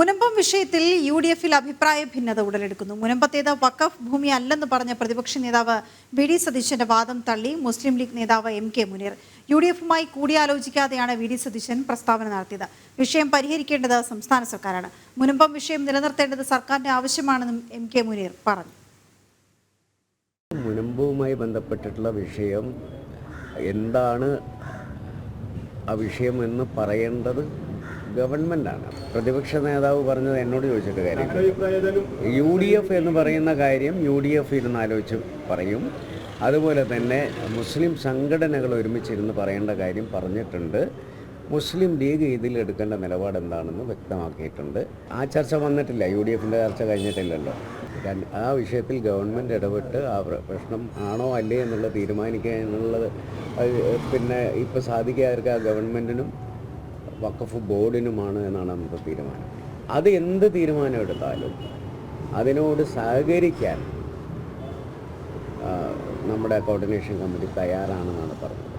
മുനമ്പം വിഷയത്തിൽ U D എഫിൽ അഭിപ്രായ ഭിന്നത ഉടലെടുക്കുന്നു. മുനമ്പത്തേത് വക്കഫ് ഭൂമി അല്ലെന്ന് പറഞ്ഞ പ്രതിപക്ഷ നേതാവ് വി ഡി സതീശന്റെ വാദം തള്ളി മുസ്ലിം ലീഗ് നേതാവ് M K Muneer. U D എഫുമായി കൂടിയാലോചിക്കാതെയാണ് വി ഡി സതീശൻ പ്രസ്താവന നടത്തിയത്. വിഷയം പരിഹരിക്കേണ്ടത് സംസ്ഥാന സർക്കാരാണ്. മുനമ്പം വിഷയം നിലനിർത്തേണ്ടത് സർക്കാരിന്റെ ആവശ്യമാണെന്നും എം കെ മുനീർ പറഞ്ഞു. മുനമ്പുമായി ബന്ധപ്പെട്ടിട്ടുള്ള വിഷയം എന്താണ്? ആ വിഷയം എന്ന് പറയേണ്ടത് ഗവൺമെന്റാണ് പ്രതിപക്ഷ നേതാവ് പറഞ്ഞത് എന്നോട് ചോദിച്ചിട്ട് കാര്യം യു ഡി എഫ് എന്ന് പറയുന്ന കാര്യം യു ഡി എഫ് ഇരുന്ന് ആലോചിച്ച് പറയും. അതുപോലെ തന്നെ മുസ്ലിം സംഘടനകൾ ഒരുമിച്ചിരുന്ന് പറയേണ്ട കാര്യം പറഞ്ഞിട്ടുണ്ട്. മുസ്ലിം ലീഗ് ഇതിൽ എടുക്കേണ്ട നിലപാട് എന്താണെന്ന് വ്യക്തമാക്കിയിട്ടുണ്ട്. ആ ചർച്ച വന്നിട്ടില്ല. യു ഡി എഫിന്റെ ചർച്ച കഴിഞ്ഞിട്ടില്ലല്ലോ. ആ വിഷയത്തിൽ ഗവൺമെന്റ് ഇടപെട്ട് ആ പ്രശ്നം ആണോ അല്ലേ എന്നുള്ളത് തീരുമാനിക്കുക എന്നുള്ളത് പിന്നെ ഇപ്പോൾ സാധിക്കാതിരിക്കുക ആ ഗവൺമെന്റിനും വഖഫ് ബോർഡിനുമാണ് എന്നാണ് നമുക്ക് തീരുമാനം. അത് എന്ത് തീരുമാനം എടുത്താലും അതിനോട് സഹകരിക്കാൻ നമ്മുടെ കോർഡിനേഷൻ കമ്മിറ്റി തയ്യാറാണെന്നാണ് പറഞ്ഞത്.